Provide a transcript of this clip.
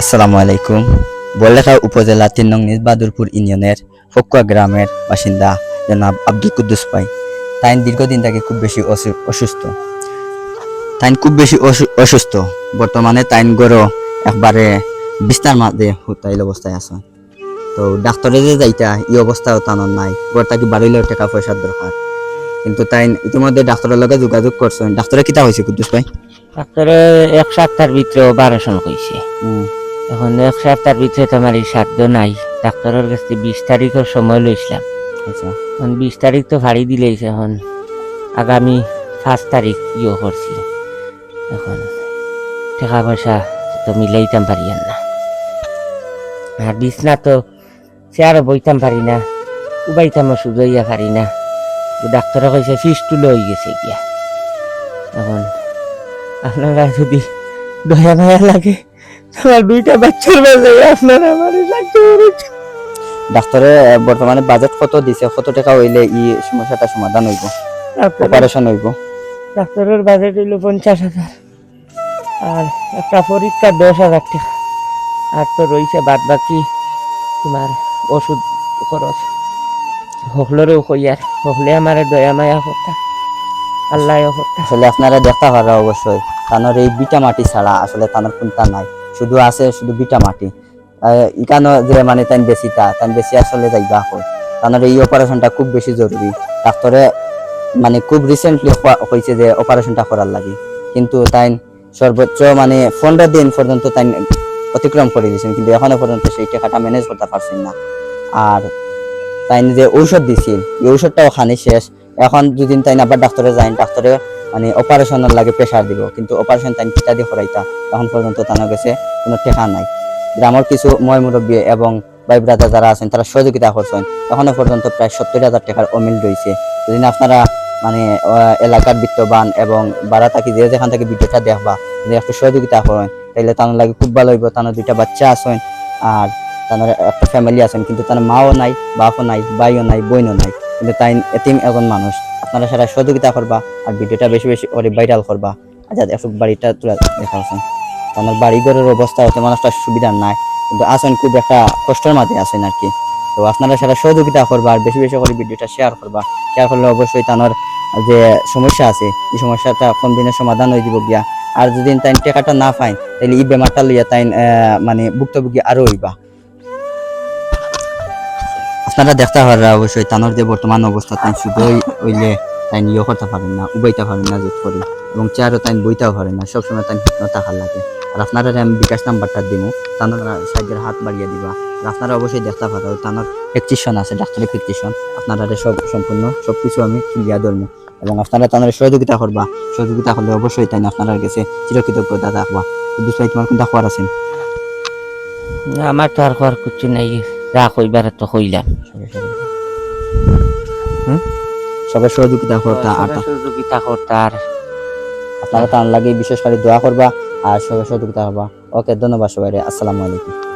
আসসালামু আলাইকুম। বল্লেখা উপজেলা তিন নং নিজবাদুরপুর ইউনিয়নের ফকুয়া গ্রামের বাসিন্দা জনাব আব্দুল কুদ্দুস পাই তাই দীর্ঘদিন তাকে খুব বেশি অসু- অসুস্থ। তাই খুব বেশি অসু- অসুস্থ। বর্তমানে তাইন গরো একবারে বিস্তার মাঝে হুতাইল অবস্থায় আছে। তো ডাক্তারে যে যাইতা এই অবস্থাও তানোর নাই। গড় তাকে বাড়িলেও টাকা পয়সার দরকার। কিন্তু তাই ইতিমধ্যে ডাক্তারের লগে যোগাযোগ করছেন ডাক্তারে কিতা হয়েছে কুদ্দুস ভাই? ডাক্তারে এক সপ্তাহের ভিতরে অপারেশন কইছে এখন এক সপ্তাহের ভিতরে তো আমার এই সাধ্য নাই। ডাক্তারের কাছে বিশ তারিখের সময় লইছিলাম। আচ্ছা। এখন বিশ তারিখ তো ভারী দিলেইছে এখন। আগামী পাঁচ তারিখ ইয়ে করছি এখন টাকা পয়সা তো মিলাইতাম পারি আর না। আর বিছনা তো চেয়ারও বইতাম পারি না উবাইতামও সুজাইয়া পারি না। ডাক্তারে কইছে ফিস তুলে হয়ে গেছে গিয়া। এখন আপনারা যদি দয়া মায়া লাগে আমার দুইটা বাচ্চার মাঝে আপনারা আমার ডাক্তারে বর্তমানে বাজেট কত দিছে? কত টাকা হইলে ই সমস্যাটা সমাধান হইব? অপারেশন হইব? ডাক্তারের বাজেট হইল পঞ্চাশ হাজার। আর একটা পরীক্ষা দশ হাজার টাকা। আর তো রয়েছে বাদ বাকি তোমার ওষুধ খরচ। হকলেরও কইয়ার হকলে আমার দয়া মায়া করতা আল্লাহ করতা আসলে আপনারা দেখা পারা অবশ্যই। তানোর এই বিটা মাটি ছাড়া আসলে তানোর কোনটা নাই। শুধু আছে, শুধু বিটা মাটি। ইকানো যে মানে তাই বেশিটা তাই বেশি আসলে যাইবা হয় তানোর এই অপারেশনটা খুব বেশি জরুরি। ডাক্তারে মানে খুব রিসেন্টলি হয়েছে যে অপারেশনটা করার লাগে। কিন্তু তাই সর্বোচ্চ মানে পনেরো দিন পর্যন্ত তাই অতিক্রম করে দিয়েছেন। কিন্তু এখনও পর্যন্ত সেই টাকাটা ম্যানেজ করতে পারছেন না। আর তাই যে ঔষধ দিছিল এই ঔষধটাও খানি শেষ। এখন দুদিন তাই আবার ডাক্তারে যাই ডাক্তারে মানে অপারেশনের লাগে প্রেশার দিব, কিন্তু অপারেশন তাই কিতা দিয়ে করাইতা এখন পর্যন্ত তার কাছে কোনো ঠেকা নাই। গ্রামের কিছু ময় মুরব্বী এবং ভাই ব্রাদার যারা আছেন, তারা সহযোগিতা করছেন, এখনও পর্যন্ত প্রায় সত্তর হাজার টাকার অমিল রয়েছে। যদি আপনারা মানে এলাকার বিত্তবান এবং বাড়া থাকি যে যেখান থেকে ভিডিওটা দেখবা, যদি একটু সহযোগিতা করেন তাহলে তার লাগে খুব ভালো হইব তার দুইটা বাচ্চা আছেন, আর তার একটা ফ্যামিলি আছেন, কিন্তু তার মাও নাই, বাপও নাই, ভাইও নাই, বোনও নাই। কিন্তু তাই এতিম একজন মানুষ। আপনারা সারা সহযোগিতা করবা আর ভিডিওটা বেশি বেশি করে ভাইরাল করবা। আচ্ছা একটু বাড়িটা তুলে দেখা আছেন আমার বাড়ি ঘরের অবস্থা হতে মানুষটার সুবিধা নাই। কিন্তু আছেন খুব একটা কষ্টের মাঝে আছেন আর কি। তো আপনারা সারা সহযোগিতা করবা আর বেশি বেশি করে ভিডিওটা শেয়ার করবা। শেয়ার করলে অবশ্যই তানোর যে সমস্যা আছে, এই সমস্যাটা কম দিনের সমাধান হয়ে দিব গিয়া। আর যদি তাই টাকাটা না পাই তাহলে এই বেমারটা লইয়া তাই মানে ভুক্তভোগী আরও হইবা। আপনারা দেখতে পারেন অবশ্যই তানোর যে বর্তমান অবস্থা, তাই শুধুই হইলে তাই ইয়ে করতে পারেন না, উবাইতে পারেন না, জোট করে। এবং চেয়ারও তাই বইতেও পারেন না, সবসময় তাই থাকার লাগে। আর আপনারা আমি বিকাশ নাম্বারটা দিব তানোর সাহায্যের হাত বাড়িয়ে দিবা। আর আপনারা অবশ্যই দেখতে পারেন তানোর প্রেকটিশন আছে, ডাক্তারের প্রেকটিশন আপনারা সব সম্পূর্ণ সব কিছু আমি তুলিয়া ধরবো এবং আপনারা তানোর সহযোগিতা করবা। সহযোগিতা করলে অবশ্যই তাই আপনার কাছে চিরকৃতজ্ঞতা থাকবা। বুঝতে তোমার কোনটা খবর আছেন আমার তো আর হওয়ার কিছু নাই। যা কইবার তো কইলাম সবাই সহযোগিতা করতা আর সহযোগিতা করতার আপনারা তার লাগে বিশেষ করে দোয়া করবা আর সবাই সহযোগিতা করবা ওকে ধন্যবাদ সবাই আসসালামু আলাইকুম।